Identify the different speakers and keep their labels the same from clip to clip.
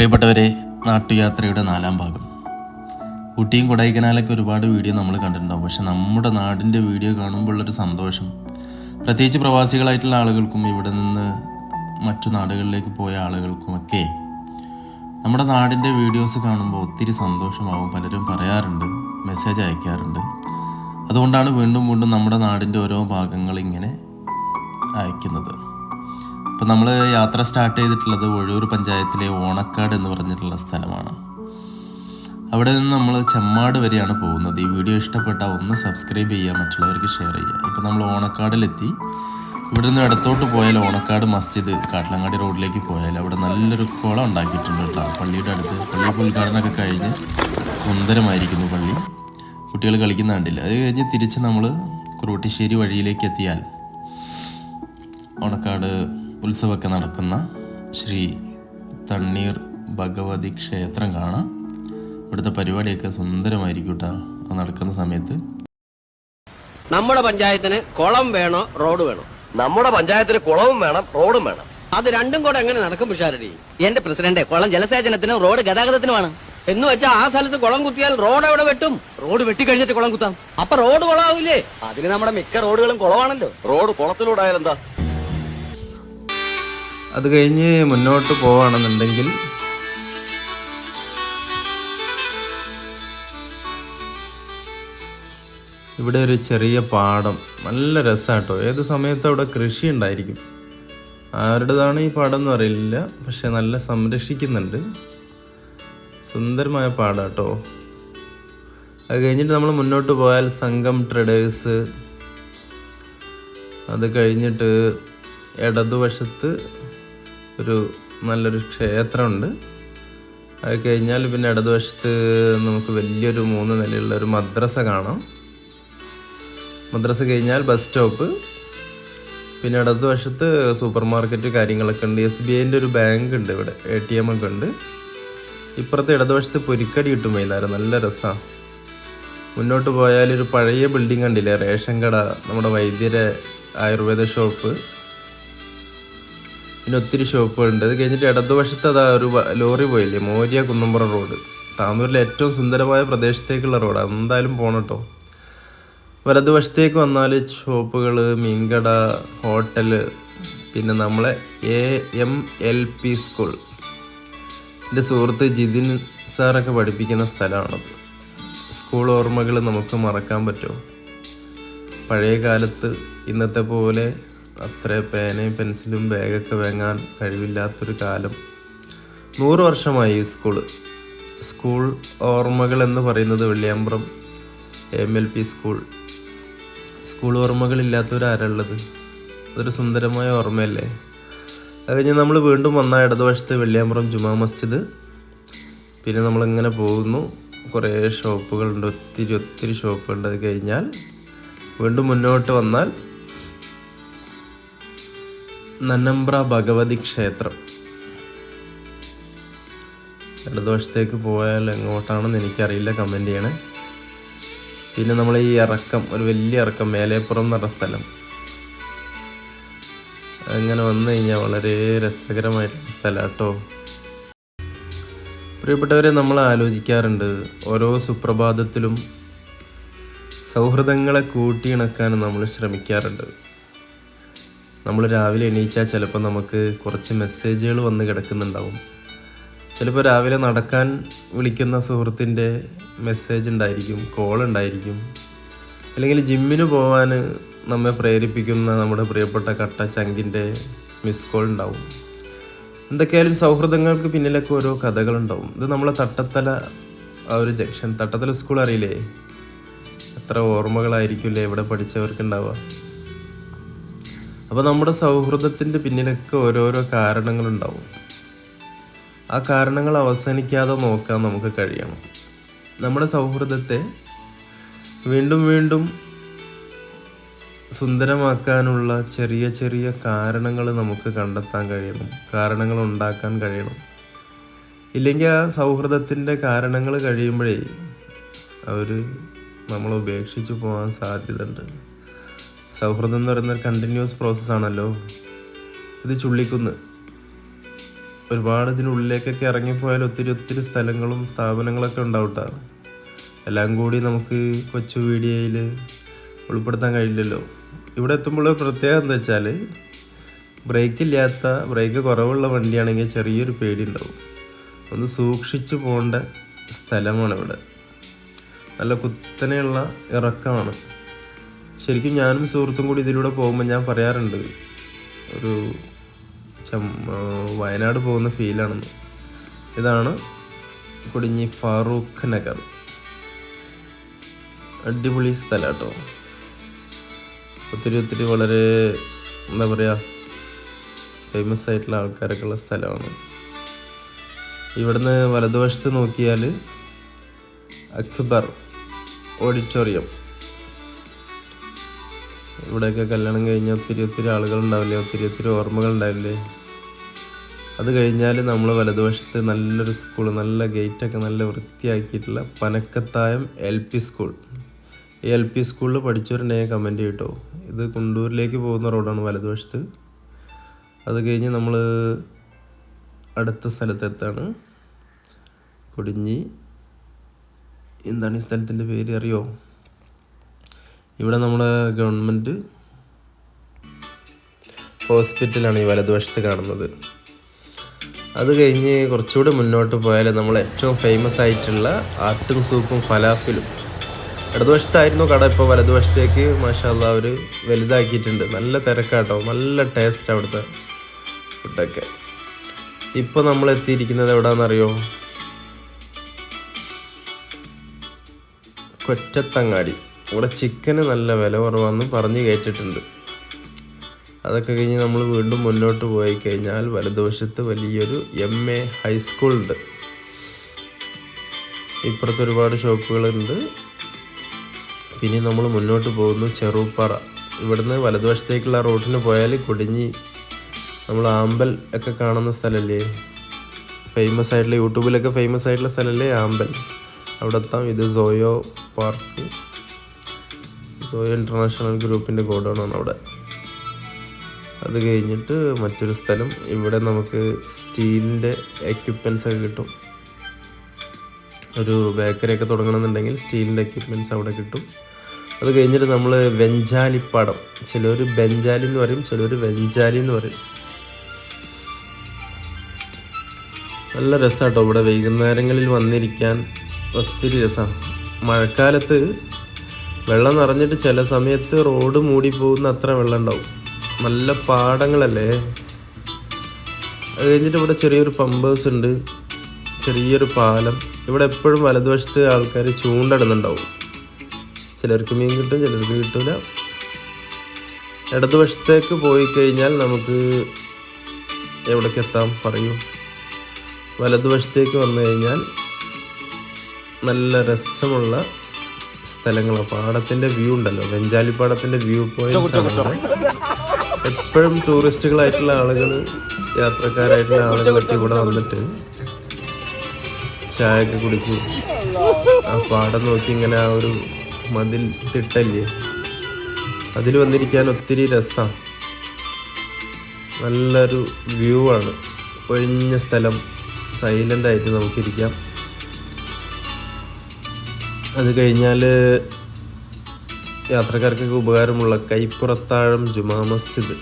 Speaker 1: പ്രിയപ്പെട്ടവരെ നാട്ടുയാത്രയുടെ നാലാം ഭാഗം. ഊട്ടിയും കൊടൈക്കനാലൊക്കെ ഒരുപാട് വീഡിയോ നമ്മൾ കണ്ടിട്ടുണ്ടാവും. പക്ഷെ നമ്മുടെ നാടിന്റെ വീഡിയോ കാണുമ്പോഴുള്ളൊരു സന്തോഷം. പ്രത്യേകിച്ച് പ്രവാസികളായിട്ടുള്ള ആളുകൾക്കും ഇവിടെ നിന്ന് മറ്റു നാടുകളിലേക്ക് പോയ ആളുകൾക്കുമൊക്കെ നമ്മുടെ നാടിന്റെ വീഡിയോസ് കാണുമ്പോൾ ഒത്തിരി സന്തോഷമാവും. പലരും പറയാറുണ്ട് മെസ്സേജ് അയക്കാറുണ്ട്. അതുകൊണ്ടാണ് വീണ്ടും വീണ്ടും നമ്മുടെ നാടിന്റെ ഓരോ ഭാഗങ്ങൾ ഇങ്ങനെ അയക്കുന്നത്. അപ്പോൾ നമ്മൾ യാത്ര സ്റ്റാർട്ട് ചെയ്തിട്ടുള്ളത് ഒഴൂർ പഞ്ചായത്തിലെ ഓണക്കാട് എന്ന് പറഞ്ഞിട്ടുള്ള സ്ഥലമാണ്. അവിടെ നിന്ന് നമ്മൾ ചെമ്മാട് വരെയാണ് പോകുന്നത്. ഈ വീഡിയോ ഇഷ്ടപ്പെട്ടാൽ ഒന്ന് സബ്സ്ക്രൈബ് ചെയ്യുക മറ്റുള്ളവർക്ക് ഷെയർ ചെയ്യുക ഇപ്പോൾ നമ്മൾ ഓണക്കാടിലെത്തി. ഇവിടെ നിന്ന് ഇടത്തോട്ട് പോയാൽ ഓണക്കാട് മസ്ജിദ് കാട്ടിലങ്ങാടി റോഡിലേക്ക് പോയാൽ അവിടെ നല്ലൊരു കുളം ഉണ്ടാക്കിയിട്ടുണ്ട് കേട്ടോ. പള്ളിയുടെ അടുത്ത് പള്ളി ഉദ്ഘാടനമൊക്കെ കഴിഞ്ഞ് സുന്ദരമായിരിക്കുന്നു പള്ളി. കുട്ടികൾ കളിക്കുന്ന കണ്ടില്ല. അത് കഴിഞ്ഞ് തിരിച്ച് നമ്മൾ കുറുവട്ടിശ്ശേരി വഴിയിലേക്ക് എത്തിയാൽ ഓണക്കാട് ഉത്സവമൊക്കെ നടക്കുന്ന ശ്രീ തണ്ണീർ ഭഗവതി ക്ഷേത്രം കാണാം. ഇവിടുത്തെ പരിപാടിയൊക്കെ സുന്ദരമായിരിക്കും കേട്ടോ. നടക്കുന്ന സമയത്ത്.
Speaker 2: നമ്മുടെ പഞ്ചായത്തിന് കുളം വേണോ റോഡ് വേണോ?
Speaker 3: നമ്മുടെ പഞ്ചായത്തിന് കുളവും വേണം റോഡും വേണം.
Speaker 2: അത് രണ്ടും കൂടെ എങ്ങനെ നടക്കും പിഷാരടി?
Speaker 4: എന്റെ പ്രസിഡന്റ് കുളം ജലസേചനത്തിനും റോഡ് ഗതാഗതത്തിനുമാണ്.
Speaker 2: എന്ന് വെച്ചാൽ ആ സ്ഥലത്ത് കുളം കുത്തിയാൽ റോഡ് എവിടെ വെട്ടും?
Speaker 4: റോഡ് വെട്ടി കഴിഞ്ഞിട്ട് കുളം കുത്താം.
Speaker 2: അപ്പൊ റോഡ് കുളമാവില്ലേ?
Speaker 4: അതിന് നമ്മുടെ മിക്ക റോഡുകളും കുളമാണല്ലോ.
Speaker 3: റോഡ് കുളത്തിലൂടെ ആയാലെന്താ? എന്താ
Speaker 1: അത് കഴിഞ്ഞ് മുന്നോട്ട് പോവുകയാണെന്നുണ്ടെങ്കിൽ ഇവിടെ ഒരു ചെറിയ പാടം. നല്ല രസമാട്ടോ ഏത് സമയത്തും അവിടെ കൃഷി ഉണ്ടായിരിക്കും. ആരുടേതാണ് ഈ പാടം എന്ന് അറിയില്ല. പക്ഷെ നല്ല സംരക്ഷിക്കുന്നുണ്ട്. സുന്ദരമായ പാടാട്ടോ. അത് കഴിഞ്ഞിട്ട് നമ്മൾ മുന്നോട്ട് പോയാൽ സംഘം ട്രേഡേഴ്സ്. അത് കഴിഞ്ഞിട്ട് ഇടതുവശത്ത് ഒരു നല്ലൊരു ക്ഷേത്രമുണ്ട്. അത് കഴിഞ്ഞാൽ പിന്നെ ഇടതുവശത്ത് നമുക്ക് വലിയൊരു മൂന്ന് നിലയുള്ള ഒരു മദ്രസ കാണാം. മദ്രസ കഴിഞ്ഞാൽ ബസ് സ്റ്റോപ്പ്. പിന്നെ ഇടതുവശത്ത് സൂപ്പർ മാർക്കറ്റ് കാര്യങ്ങളൊക്കെ ഉണ്ട്. എസ് ബി ഐന്റെ ഒരു ബാങ്ക് ഉണ്ട് ഇവിടെ എ ടി എം ഒക്കെ ഉണ്ട്. ഇപ്പുറത്തെ ഇടതുവശത്ത് പൊരിക്കടി കിട്ടും വൈകുന്നേരം. നല്ല രസമാണ് മുന്നോട്ട് പോയാൽ ഒരു പഴയ ബിൽഡിംഗ് കണ്ടില്ലേ? റേഷൻ കട നമ്മുടെ വൈദ്യരെ ആയുർവേദ ഷോപ്പ് പിന്നെ ഒത്തിരി ഷോപ്പുകളുണ്ട്. അത് കഴിഞ്ഞിട്ട് ഇടതുവശത്ത് അതാ ഒരു ലോറി പോയില്ലേ? മോര്യ കുന്നമ്പുറം റോഡ്. താന്നൂരിലെ ഏറ്റവും സുന്ദരമായ പ്രദേശത്തേക്കുള്ള റോഡാണ് എന്തായാലും പോകണം കേട്ടോ വലതുവശത്തേക്ക് വന്നാൽ ഷോപ്പുകൾ മീൻകട ഹോട്ടൽ പിന്നെ നമ്മളെ A M L P school. എന്റെ സുഹൃത്ത് ജിതിൻ സാറൊക്കെ പഠിപ്പിക്കുന്ന സ്ഥലമാണത്. സ്കൂൾ ഓർമ്മകൾ നമുക്ക് മറക്കാൻ പറ്റുമോ പഴയ കാലത്ത് ഇന്നത്തെ പോലെ അത്ര പേനയും പെൻസിലും ബാഗൊക്കെ വാങ്ങാൻ കഴിവില്ലാത്തൊരു കാലം. നൂറ് വർഷമായി സ്കൂൾ. സ്കൂൾ ഓർമ്മകൾ എന്ന് പറയുന്നത് Velliyambram M L P school. School ഓർമ്മകളില്ലാത്തവരാരുള്ളത് അതൊരു സുന്ദരമായ ഓർമ്മയല്ലേ? അത് കഴിഞ്ഞ് നമ്മൾ വീണ്ടും വന്ന ഇടതുവശത്ത് വെള്ളിയാമ്പ്രം ജുമാ മസ്ജിദ്. പിന്നെ നമ്മളിങ്ങനെ പോകുന്നു. കുറേ ഷോപ്പുകളുണ്ട്. ഒത്തിരി ഒത്തിരി ഷോപ്പുകളുണ്ട്. അത് കഴിഞ്ഞാൽ വീണ്ടും മുന്നോട്ട് വന്നാൽ നന്നമ്പ്ര ഭഗവതി ക്ഷേത്രം. ഇടതുവശത്തേക്ക് പോയാൽ എങ്ങോട്ടാണെന്ന് എനിക്കറിയില്ല കമന്റ് ചെയ്യണേ. പിന്നെ നമ്മൾ ഈ ഇറക്കം ഒരു വലിയ ഇറക്കം മേലേപ്പുറം എന്ന് പറഞ്ഞ സ്ഥലം. അങ്ങനെ വന്നു കഴിഞ്ഞാൽ വളരെ രസകരമായിട്ടുള്ള സ്ഥലം കേട്ടോ പ്രിയപ്പെട്ടവരെ നമ്മൾ ആലോചിക്കാറുണ്ട് ഓരോ സുപ്രഭാതത്തിലും സൗഹൃദങ്ങളെ കൂട്ടിയിണക്കാൻ നമ്മൾ ശ്രമിക്കാറുണ്ട്. നമ്മൾ രാവിലെ എണീച്ചാൽ ചിലപ്പോൾ നമുക്ക് കുറച്ച് മെസ്സേജുകൾ വന്ന് കിടക്കുന്നുണ്ടാവും. ചിലപ്പോൾ രാവിലെ നടക്കാൻ വിളിക്കുന്ന സുഹൃത്തിന്റെ മെസ്സേജ് ഉണ്ടായിരിക്കും കോൾ ഉണ്ടായിരിക്കും. അല്ലെങ്കിൽ ജിമ്മിന് പോകാൻ നമ്മെ പ്രേരിപ്പിക്കുന്ന നമ്മുടെ പ്രിയപ്പെട്ട കട്ട ചങ്കിന്റെ മിസ് കോൾ ഉണ്ടാവും. എന്തൊക്കെയായാലും സൗഹൃദങ്ങൾക്ക് പിന്നിലൊക്കെ ഓരോ കഥകളുണ്ടാവും. ഇത് നമ്മളെ തട്ടത്തല ആ ഒരു ജംഗ്ഷൻ തട്ടത്തല സ്കൂൾ അറിയില്ലേ? എത്ര ഓർമ്മകളായിരിക്കില്ലേ ഇവിടെ പഠിച്ചവർക്ക് ഉണ്ടാവുക അപ്പോൾ നമ്മുടെ സൗഹൃദത്തിന്റെ പിന്നിലൊക്കെ ഓരോരോ കാരണങ്ങളുണ്ടാവും. ആ കാരണങ്ങൾ അവസാനിക്കാതെ നോക്കാൻ നമുക്ക് കഴിയണം. നമ്മുടെ സൗഹൃദത്തെ വീണ്ടും വീണ്ടും സുന്ദരമാക്കാനുള്ള ചെറിയ ചെറിയ കാരണങ്ങൾ നമുക്ക് കണ്ടെത്താൻ കഴിയണം. കാരണങ്ങൾ ഉണ്ടാക്കാൻ കഴിയണം. ഇല്ലെങ്കിൽ ആ സൗഹൃദത്തിന്റെ കാരണങ്ങൾ കഴിയുമ്പോഴേ അവർ നമ്മൾ ഉപേക്ഷിച്ച് പോകാൻ സാധ്യതയുണ്ട്. സൗഹൃദം എന്ന് പറയുന്ന ഒരു കണ്ടിന്യൂസ് പ്രോസസ്സാണല്ലോ ഇത് ചുള്ളിക്കുന്ന്. ഒരുപാട് ഇതിനുള്ളിലേക്കൊക്കെ ഇറങ്ങിപ്പോയാൽ ഒത്തിരി ഒത്തിരി സ്ഥലങ്ങളും സ്ഥാപനങ്ങളൊക്കെ ഉണ്ടാവട്ടാണ് എല്ലാം കൂടി നമുക്ക് കൊച്ചു വീഡിയോയിൽ ഉൾപ്പെടുത്താൻ കഴിയില്ലല്ലോ. ഇവിടെ എത്തുമ്പോൾ പ്രത്യേകത എന്താ വെച്ചാൽ ബ്രേക്കില്ലാത്ത ബ്രേക്ക് കുറവുള്ള വണ്ടിയാണെങ്കിൽ ചെറിയൊരു പേടി ഉണ്ടാവും ഒന്ന് സൂക്ഷിച്ചു പോകേണ്ട സ്ഥലമാണ് ഇവിടെ. നല്ല കുത്തനെയുള്ള ഇറക്കമാണ്. ശരിക്കും ഞാനും സുഹൃത്തും കൂടി ഇതിലൂടെ പോകുമ്പോൾ ഞാൻ പറയാറുണ്ട് ഒരു വയനാട് പോകുന്ന ഫീലാണെന്ന് ഇതാണ് കൊടിഞ്ഞി ഫാറൂഖ് നഗർ. അടിപൊളി സ്ഥലം കേട്ടോ ഒത്തിരി ഒത്തിരി വളരെ എന്താ പറയുക ഫേമസ് ആയിട്ടുള്ള ആൾക്കാരൊക്കെ ഉള്ള സ്ഥലമാണ്. ഇവിടുന്ന് വലതുവശത്ത് നോക്കിയാൽ അക്ബർ ഓഡിറ്റോറിയം. ഇവിടെയൊക്കെ കല്യാണം കഴിഞ്ഞാൽ ഒത്തിരി ഒത്തിരി ആളുകൾ ഉണ്ടാവില്ലേ ഒത്തിരി ഒത്തിരി ഓർമ്മകൾ ഉണ്ടാവില്ലേ അത് കഴിഞ്ഞാൽ നമ്മൾ വലതുവശത്ത് നല്ലൊരു സ്കൂൾ നല്ല ഗേറ്റൊക്കെ നല്ല വൃത്തിയാക്കിയിട്ടുള്ള പനക്കത്തായം എൽ പി സ്കൂൾ ഈ എൽ പി സ്കൂളിൽ പഠിച്ചവരുണ്ടെങ്കിൽ കമന്റ് ചെയ്യട്ടോ. ഇത് കുണ്ടൂരിലേക്ക് പോകുന്ന റോഡാണ് വലതുവശത്ത്. അത് കഴിഞ്ഞ് നമ്മൾ അടുത്ത സ്ഥലത്തെത്താണ്? കൊടിഞ്ഞി. എന്താണ് ഈ സ്ഥലത്തിന്റെ പേര് അറിയോ? ഇവിടെ നമ്മുടെ ഗവൺമെന്റ് ഹോസ്പിറ്റലാണ് ഈ വലതുവശത്ത് കാണുന്നത്. അത് കഴിഞ്ഞ് കുറച്ചുകൂടി മുന്നോട്ട് പോയാൽ നമ്മൾ ഏറ്റവും ഫേമസ് ആയിട്ടുള്ള ആട്ടും സൂപ്പും ഫലാഫിലും. ഇടതുവശത്തായിരുന്നു കട ഇപ്പോൾ വലതുവശത്തേക്ക് മാഷാല്ല അവർ വലുതാക്കിയിട്ടുണ്ട്. നല്ല തിരക്കാട്ടോ നല്ല ടേസ്റ്റ് അവിടുത്തെ ഫുഡൊക്കെ ഇപ്പോൾ നമ്മൾ എത്തിയിരിക്കുന്നത് എവിടെയാണെന്നറിയോ കൊറ്റത്തങ്ങാടി. ഇവിടെ ചിക്കന് നല്ല വില കുറവാണെന്ന് പറഞ്ഞ് കേട്ടിട്ടുണ്ട്. അതൊക്കെ കഴിഞ്ഞ് നമ്മൾ വീണ്ടും മുന്നോട്ട് പോയി കഴിഞ്ഞാൽ വലതുവശത്ത് വലിയൊരു എം എ ഹൈസ്കൂളുണ്ട് ഇപ്പുറത്ത് ഒരുപാട് ഷോപ്പുകളുണ്ട്. പിന്നെ നമ്മൾ മുന്നോട്ട് പോകുന്നു ചെറുപ്പാറ. ഇവിടുന്ന് വലതുവശത്തേക്കുള്ള റോഡിന് പോയാൽ കൊടിഞ്ഞി. നമ്മൾ ആമ്പൽ ഒക്കെ കാണുന്ന സ്ഥലമല്ലേ ഫേമസ് ആയിട്ടുള്ള യൂട്യൂബിലൊക്കെ ഫേമസ് ആയിട്ടുള്ള സ്ഥലമല്ലേ ആമ്പൽ? അവിടെ എത്താം ഇത് സോയോ പാർക്ക്. സോയോ ഇന്റർനാഷണൽ ഗ്രൂപ്പിന്റെ ഗോഡൗണാണ് അവിടെ. അത് കഴിഞ്ഞിട്ട് മറ്റൊരു സ്ഥലം. ഇവിടെ നമുക്ക് സ്റ്റീലിന്റെ എക്യുപ്മെൻസ് ഒക്കെ കിട്ടും. ഒരു ബേക്കറി ഒക്കെ തുടങ്ങണമെന്നുണ്ടെങ്കിൽ സ്റ്റീലിന്റെ എക്യുപ്മെന്റ്സ് അവിടെ കിട്ടും. അത് കഴിഞ്ഞിട്ട് നമ്മൾ വെഞ്ചാലിപ്പാടം. ചിലർ ബെഞ്ചാലി എന്ന് പറയും ചിലർ വെഞ്ചാലി എന്ന് പറയും. നല്ല രസമാട്ടോ ഇവിടെ വൈകുന്നേരങ്ങളിൽ വന്നിരിക്കാൻ ഒത്തിരി രസമാണ് മഴക്കാലത്ത് വെള്ളം നിറഞ്ഞിട്ട് ചില സമയത്ത് റോഡ് മൂടിപ്പോകുന്ന അത്ര വെള്ളം ഉണ്ടാവും നല്ല പാടങ്ങളല്ലേ? അത് കഴിഞ്ഞിട്ട് ഇവിടെ ചെറിയൊരു പമ്പേഴ്സ് ഉണ്ട്. ചെറിയൊരു പാലം. ഇവിടെ എപ്പോഴും വലതുവശത്ത് ആൾക്കാർ ചൂണ്ടടുന്നുണ്ടാവും. ചിലർക്ക് മീൻ കിട്ടും ചിലർക്ക് കിട്ടില്ല ഇടതുവശത്തേക്ക് പോയി കഴിഞ്ഞാൽ നമുക്ക് എവിടേക്ക് എത്താം പറയൂ. വലതുവശത്തേക്ക് വന്നു കഴിഞ്ഞാൽ നല്ല രസമുള്ള സ്ഥലങ്ങളാണ് പാടത്തിന്റെ വ്യൂ ഉണ്ടല്ലോ. വെഞ്ചാലി പാടത്തിന്റെ വ്യൂ പോയിന്റ് എപ്പോഴും ടൂറിസ്റ്റുകളായിട്ടുള്ള ആളുകൾ യാത്രക്കാരായിട്ടുള്ള ആളുകളൊക്കെ ഇവിടെ വന്നിട്ട് ചായയൊക്കെ കുടിച്ച് ആ പാടം നോക്കി ഇങ്ങനെ ആ ഒരു മതിൽ തിട്ടല്ലേ? അതിൽ വന്നിരിക്കാൻ ഒത്തിരി രസമാണ് നല്ലൊരു വ്യൂ ആണ്. ഒഴിഞ്ഞ സ്ഥലം. സൈലന്റ് ആയിട്ട് നമുക്കിരിക്കാം. അത് കഴിഞ്ഞാൽ യാത്രക്കാർക്കൊക്കെ ഉപകാരമുള്ള കൈപ്പുറത്താഴം ജുമാ മസ്ജിദ്.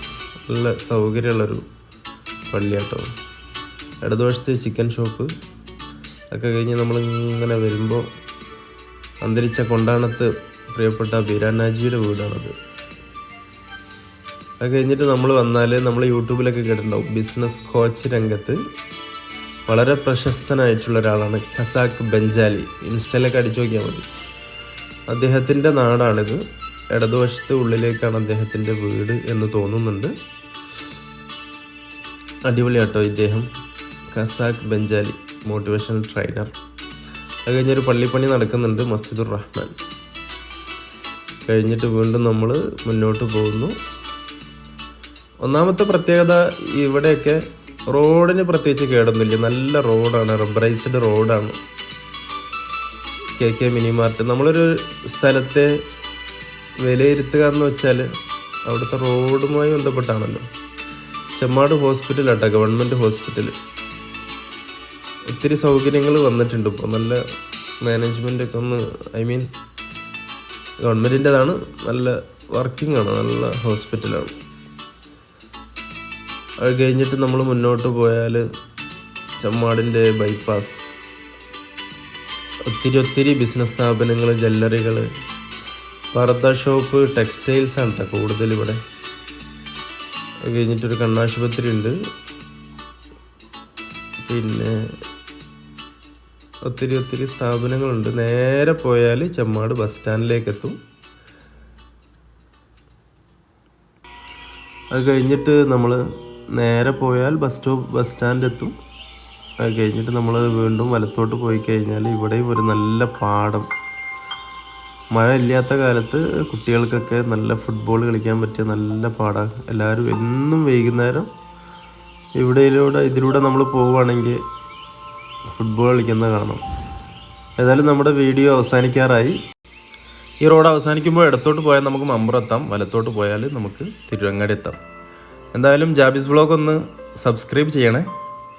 Speaker 1: നല്ല സൗകര്യമുള്ളൊരു പള്ളിയാട്ടോ. ഇടതുവശത്ത് ചിക്കൻ ഷോപ്പ്. ഒക്കെ കഴിഞ്ഞ് നമ്മളിങ്ങനെ വരുമ്പോൾ അന്തരിച്ച കൊണ്ടാണത്ത് പ്രിയപ്പെട്ട ബീരാനാജിയുടെ വീടാണത്. അത് കഴിഞ്ഞിട്ട് നമ്മൾ വന്നാൽ നമ്മൾ യൂട്യൂബിലൊക്കെ കേട്ടിട്ടുണ്ടാവും ബിസിനസ് കോച്ച് രംഗത്ത്. വളരെ പ്രശസ്തനായിട്ടുള്ള ഒരാളാണ് ഖസാക്ക് ബെഞ്ചാലി. ഇൻസ്റ്റയിലൊക്കെ അടിച്ചു നോക്കിയാൽ മതി. അദ്ദേഹത്തിന്റെ നാടാണിത്. ഇടതുവശത്ത് ഉള്ളിലേക്കാണ് അദ്ദേഹത്തിന്റെ വീട് എന്ന് തോന്നുന്നുണ്ട്. അടിപൊളിയാട്ടോ ഇദ്ദേഹം. Khasak Benjali motivational trainer. അത് കഴിഞ്ഞൊരു പള്ളിപ്പണി നടക്കുന്നുണ്ട് മസ്ജിദുർ റഹ്മാൻ. കഴിഞ്ഞിട്ട് വീണ്ടും നമ്മൾ മുന്നോട്ട് പോകുന്നു. ഒന്നാമത്തെ പ്രത്യേകത ഇവിടെയൊക്കെ റോഡിന് പ്രത്യേകിച്ച് കേടൊന്നുമില്ല. നല്ല റോഡാണ്. റബ്ബറൈസ്ഡ് റോഡാണ്. K K mini mart. നമ്മളൊരു സ്ഥലത്തെ വിലയിരുത്തുക എന്ന് വെച്ചാൽ അവിടുത്തെ റോഡുമായി ബന്ധപ്പെട്ടാണല്ലോ. ചെമ്മാട് ഹോസ്പിറ്റലാട്ടോ ഗവൺമെന്റ് ഹോസ്പിറ്റൽ ഒത്തിരി സൗകര്യങ്ങൾ വന്നിട്ടുണ്ട് ഇപ്പോൾ നല്ല മാനേജ്മെന്റ് ഒക്കെ ഒന്ന് ഐ മീൻ ഗവൺമെന്റിന്റെതാണ് നല്ല വർക്കിംഗ് ആണ്. നല്ല ഹോസ്പിറ്റലാണ് അത് കഴിഞ്ഞിട്ട് നമ്മൾ മുന്നോട്ട് പോയാൽ ചമ്മാടിന്റെ ബൈപ്പാസ് ഒത്തിരി ഒത്തിരി ബിസിനസ് സ്ഥാപനങ്ങൾ ജ്വല്ലറികൾ പർദ്ദ ഷോപ്പ് ടെക്സ്റ്റൈൽസ് ആണ് കേട്ടോ കൂടുതൽ ഇവിടെ. അത് കഴിഞ്ഞിട്ടൊരു കണ്ണാശുപത്രി ഉണ്ട്. പിന്നെ ഒത്തിരി ഒത്തിരി സ്ഥാപനങ്ങളുണ്ട്. നേരെ പോയാൽ ചെമ്മാട് ബസ് സ്റ്റാൻഡിലേക്ക് എത്തും അത് കഴിഞ്ഞിട്ട് നമ്മൾ നേരെ പോയാൽ ബസ് സ്റ്റോപ്പ് ബസ് സ്റ്റാൻഡ് എത്തും. അത് കഴിഞ്ഞിട്ട് നമ്മൾ വീണ്ടും വലത്തോട്ട് പോയി കഴിഞ്ഞാൽ ഇവിടെയും ഒരു നല്ല പാടം. മഴ ഇല്ലാത്ത കാലത്ത് കുട്ടികൾക്കൊക്കെ നല്ല ഫുട്ബോൾ കളിക്കാൻ പറ്റിയ നല്ല പാടാണ് എല്ലാവരും എന്നും വൈകുന്നേരം ഇവിടെയിലൂടെ ഇതിലൂടെ നമ്മൾ പോവുകയാണെങ്കിൽ ഫുട്ബോൾ കളിക്കുന്നത് കാണാം. ഏതായാലും നമ്മുടെ വീഡിയോ അവസാനിക്കാറായി. ഈ റോഡ് അവസാനിക്കുമ്പോൾ ഇടത്തോട്ട് പോയാൽ നമുക്ക് മമ്പുറത്താം വലത്തോട്ട് പോയാൽ നമുക്ക് തിരുവങ്ങാടി എത്താം. എന്തായാലും ജാബിസ് വ്ളോഗ് ഒന്ന് സബ്സ്ക്രൈബ് ചെയ്യണേ.